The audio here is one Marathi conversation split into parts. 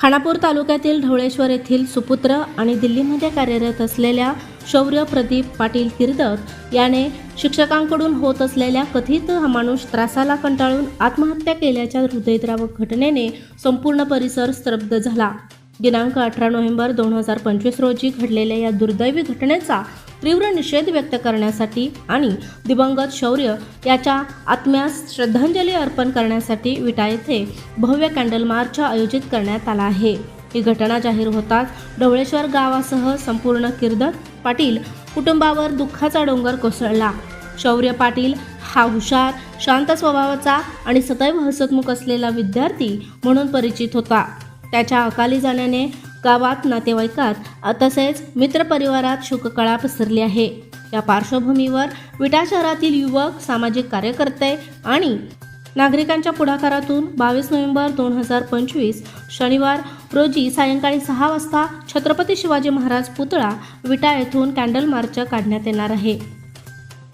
खानापूर तालुक्यातील ढवळेश्वर येथील सुपुत्र आणि दिल्लीमध्ये कार्यरत असलेल्या शौर्य प्रदीप पाटील किर्दत याने शिक्षकांकडून होत असलेल्या कथित अमानुष त्रासाला कंटाळून आत्महत्या केल्याच्या हृदयद्रावक घटनेने संपूर्ण परिसर स्तब्ध झाला. दिनांक अठरा नोव्हेंबर दोन हजार पंचवीस रोजी घडलेल्या या दुर्दैवी घटनेचा तीव्र निषेध व्यक्त करण्यासाठी आणि दिवंगत शौर्य याच्या आत्म्यास श्रद्धांजली अर्पण करण्यासाठी विटा येथे भव्य कॅन्डल मार्च आयोजित करण्यात आला आहे. ही घटना जाहीर होताच ढवळेश्वर गावासह संपूर्ण किर्दक पाटील कुटुंबावर दुःखाचा डोंगर कोसळला. शौर्य पाटील हा हुशार शांत स्वभावाचा आणि सदैव हसतमुख असलेला विद्यार्थी म्हणून परिचित होता. त्याच्या अकाली जाण्याने गावात नातेवाईकात तसेच मित्रपरिवारात शोककळा पसरली आहे. या पार्श्वभूमीवर विटा शहरातील युवक सामाजिक कार्यकर्ते आणि नागरिकांच्या पुढाकारातून बावीस नोव्हेंबर दोन हजार पंचवीस शनिवार रोजी सायंकाळी सहा वाजता छत्रपती शिवाजी महाराज पुतळा विटा येथून कॅन्डल मार्च काढण्यात येणार आहे.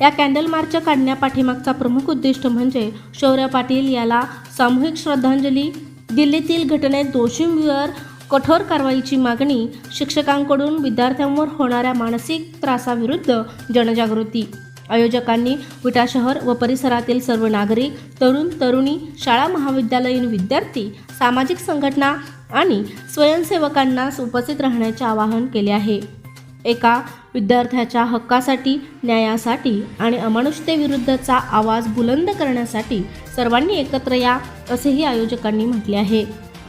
या कॅन्डल मार्च काढण्यापाठीमागचा प्रमुख उद्दिष्ट म्हणजे शौर्य पाटील याला सामूहिक श्रद्धांजली दिल्लीतील घटनेत दोषींवर कठोर कारवाईची मागणी शिक्षकांकडून विद्यार्थ्यांवर होणाऱ्या मानसिक त्रासाविरुद्ध जनजागृती. आयोजकांनी विटा शहर व परिसरातील सर्व नागरिक तरुण तरुणी शाळा महाविद्यालयीन विद्यार्थी सामाजिक संघटना आणि स्वयंसेवकांना उपस्थित राहण्याचे आवाहन केले आहे. एका विद्यार्थ्याच्या हक्कासाठी न्यायासाठी आणि अमानुषतेविरुद्धचा आवाज बुलंद करण्यासाठी सर्वांनी एकत्र या असेही आयोजकांनी म्हटले आहे.